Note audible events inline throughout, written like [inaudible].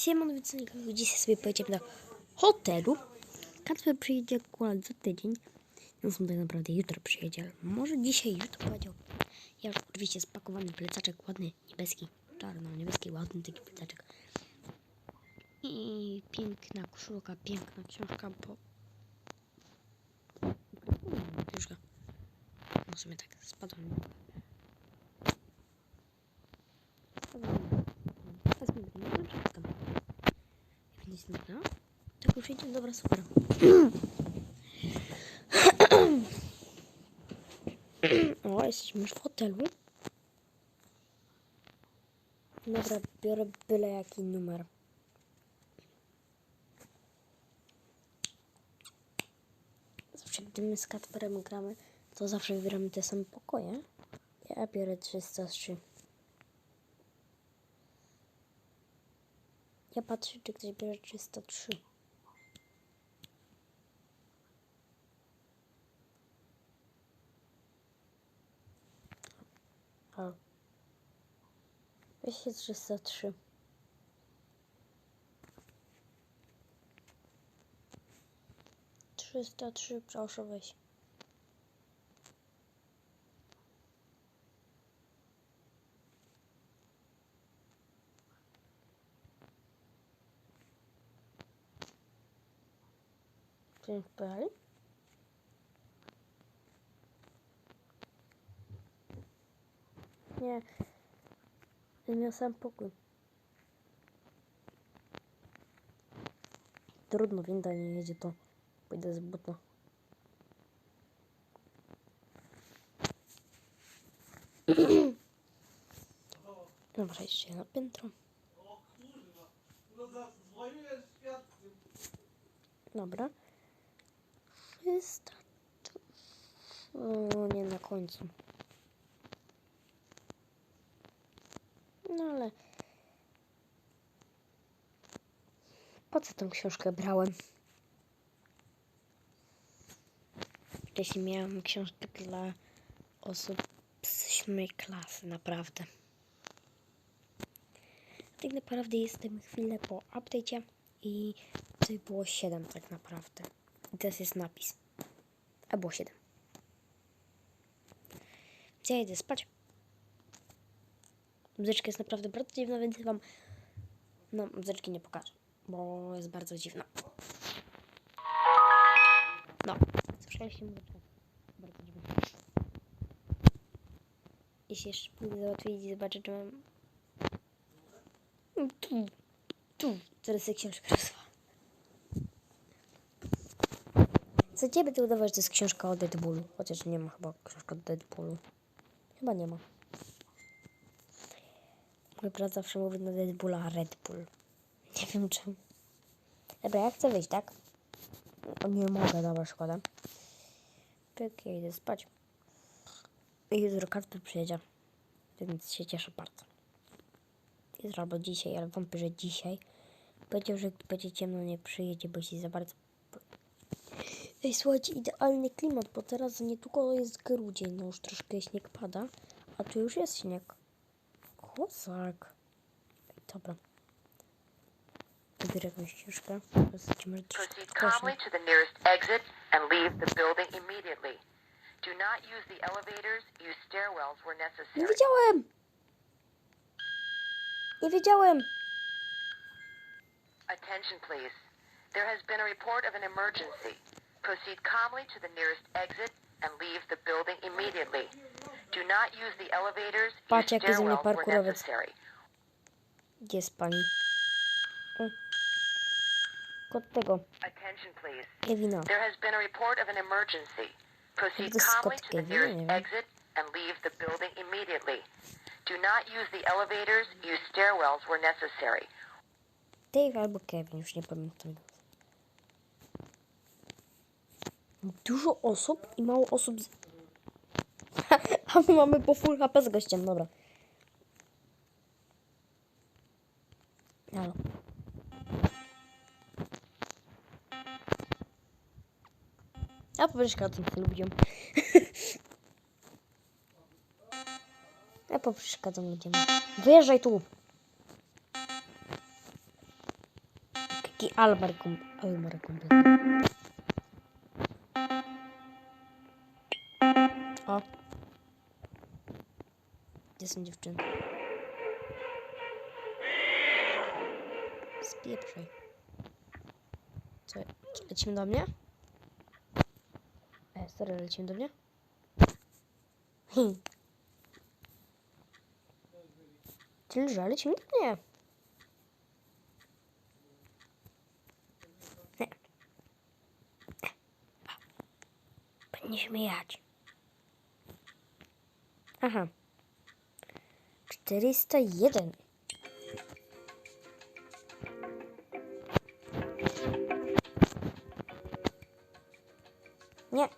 Siemon, więc dzisiaj sobie pojedziemy do hotelu. Kacper przyjedzie akurat za tydzień. No są tak naprawdę jutro przyjedzie, może dzisiaj, jutro powiedział. Ja już oczywiście spakowany plecaczek ładny, niebieski, czarno-niebieski, ładny taki plecaczek. I piękna koszulka, piękna książka, bo... Książka. No w sumie tak, spadła mi. Spadła mi. Wezmę go, nie wszystko. Jak nic nie ma, tak już idzie, dobra, super. O, jesteśmy już w hotelu. Dobra, biorę byle jaki numer. Zawsze gdy my z Kacperem gramy, to zawsze wybieramy te same pokoje. Ja biorę 303. Ja patrzę, czy ktoś bierze 303. 2303. Trzysta trzy, proszę weź. Dziękuję. Nie miał sam pokój. Trudno, winda nie jedzie, to pójdę z buta. [clears throat] Dobra, jeszcze na piętro. Dobra. 300. O, nie na końcu. No ale. Po co tą książkę brałem? Wcześniej miałam książkę dla osób z siódmej klasy, naprawdę. Tak naprawdę jestem chwilę po update'cie i to było 7 tak naprawdę. I teraz jest napis. A było 7. Ja idę spać. Muzyczka jest naprawdę bardzo dziwna, więc wam no muzyczki nie pokażę, bo jest bardzo dziwna. No, słyszeliście muzyczkę. Bardzo dziwna. Jeśli jeszcze pójdę załatwić i zobaczę, czy mam... Tu, tu, teraz się książka. Co ciebie to udawać, że to jest książka o Deadpoolu. Chociaż nie ma chyba książka o Deadpoolu. Chyba nie ma. Mój brat zawsze mówi na Deadpoola Red Bull. Nie wiem czemu. Dobra, ja chcę wyjść, tak? Nie mogę, dobra, szkoda. Pyk, ja idę spać. I jutro Kacper przyjedzie. Więc się cieszę bardzo. Jutro albo dzisiaj, ale wątpię, że dzisiaj. Powiedział, że będzie ciemno nie przyjedzie, bo się za bardzo... Ej, słuchajcie, idealny klimat, bo teraz niedługo jest grudzień, no już troszkę śnieg pada, a tu już jest śnieg. Kozak. Ej, dobra. Wybiorę jakąś książkę. Zobaczymy, troszkę Proceed calmly to the nearest exit and leave the building immediately. Do not use the elevators, use stairwells where Nie necessary. wiedziałem! Nie wiedziałem! Attention, please. There has been a report of an emergency. Proceed calmly to the nearest exit and leave the building immediately. Pace jak ze mnie parkurowiec. Gdzie jest pani? Kod tego. Kevina. Jak to jest kod Kevina? Nie exit and leave the building immediately. Do not use the elevators, use stairwells where necessary. Dave albo Kevin, już nie pamiętam. Dużo osób i mało osób z A my mamy po full HP z gościem, dobra. Halo. Ja poprzeszkadzam tym ludziom. ja poprzeszkadzam ludziom. Wyjeżdżaj tu. Taki Almar. Almar. O. Gdzie są? Spieprzaj. Co? Lecimy do mnie? E, stary, lecimy do mnie? Hmm. Czyli że lecimy do mnie. Nie. Powinniśmy jechać. Aha. 401. Nie.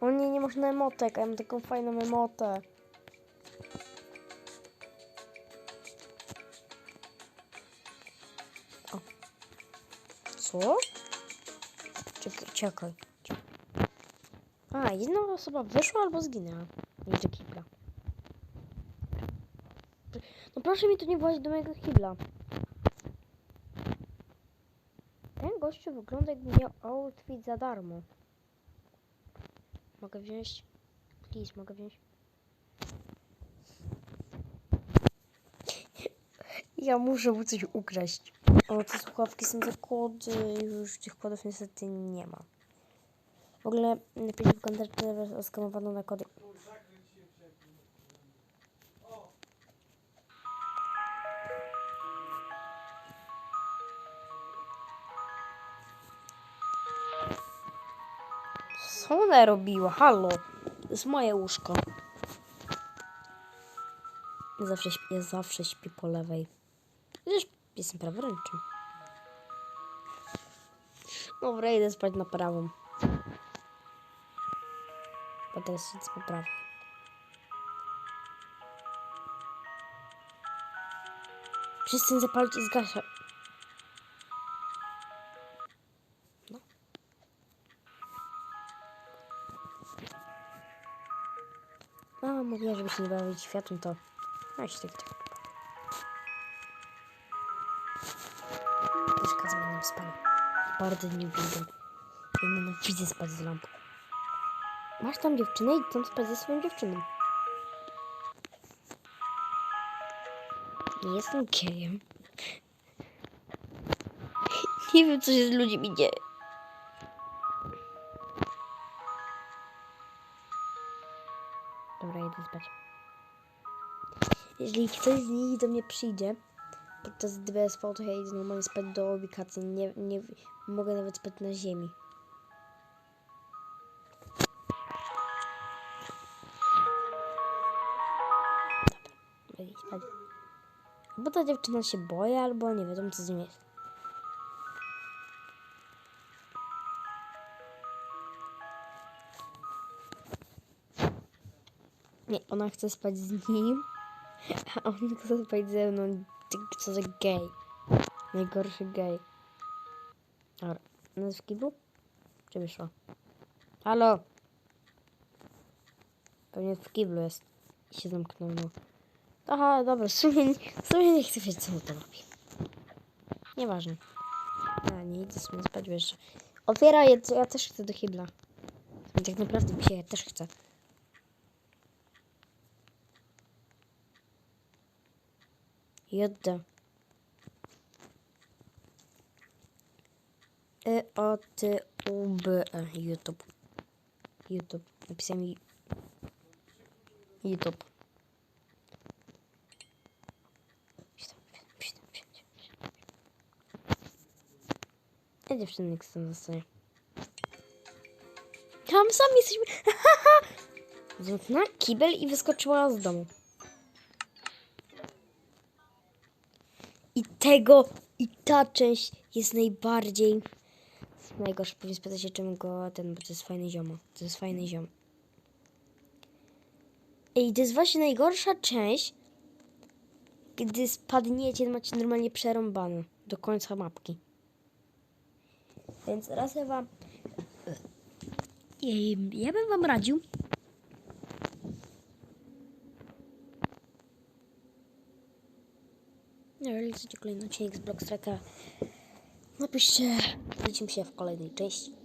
O nie, nie można emotek, a ja mam taką fajną emotę. O. A, jedna osoba wyszła albo zginęła. Widzę kibla. No proszę mi tu nie włazić do mojego kibla. Ten gościu wygląda jakby miał outfit za darmo. Mogę wziąć? Please, mogę wziąć? Ja muszę mu coś ukraść. O, te słuchawki są za kody. Już tych kodów niestety nie ma. W ogóle napiszcie w was oskamowano na kody. Co ona robiła? Halo. To jest moje łóżko. Ja zawsze, śpię, ja zawsze śpię po lewej. Przecież jestem praworęczny. Dobra, idę spać na prawą. Bo teraz siedzę po prawej. Wszyscy zapalić i zgaszać. A, mówiła, żeby się nie bawić światłem, to... No, się tak, tak. Kazał nam spanie. Bardzo nie uwielbiam. Ja nienawidzę spać z lampą. Masz tam dziewczynę i tam spać ze swoją dziewczyną. Nie jestem gejem. [laughs] Nie wiem, co się z ludźmi dzieje. Dobra, idę spać. Jeżeli ktoś z nich do mnie przyjdzie podczas DBSV, to ja idę normalnie spać do ubikacji. Nie, nie mogę nawet spać na ziemi. Idę spać. Albo ta dziewczyna się boi, albo nie wiadomo co z nim jest. Nie, ona chce spać z nim, a on chce spać ze mną. Ty, Co za gej. Najgorszy gej. Dobra, w kiblu? Czy wyszła? Halo? Pewnie w kiblu jest. I się zamknął, no. Aha, dobra, w sumie, w sumie nie chcę wiedzieć, co to robi. Nieważne. A, nie idę sobie spać, wiesz. Otwieraj, ja, ja też chcę do kibla. Tak naprawdę dzisiaj ja też chcę. J. Y O T U B E YouTube. YouTube. Napisałem YouTube. Dziewczyny chcę zostanie. Tam sami jesteśmy. [laughs] Zamknęła kibel i wyskoczyła z domu. I tego, i ta część jest najbardziej najgorsza. Pewnie spyta się, czemu go ten, bo to jest fajny ziom. To jest fajny ziom. I to jest właśnie najgorsza część, gdy spadniecie, macie normalnie przerąbane do końca mapki. Więc raz ja wam... Ja bym wam radził, realizujcie kolejny odcinek z Blockstracka. Napiszcie, widzimy się w kolejnej części.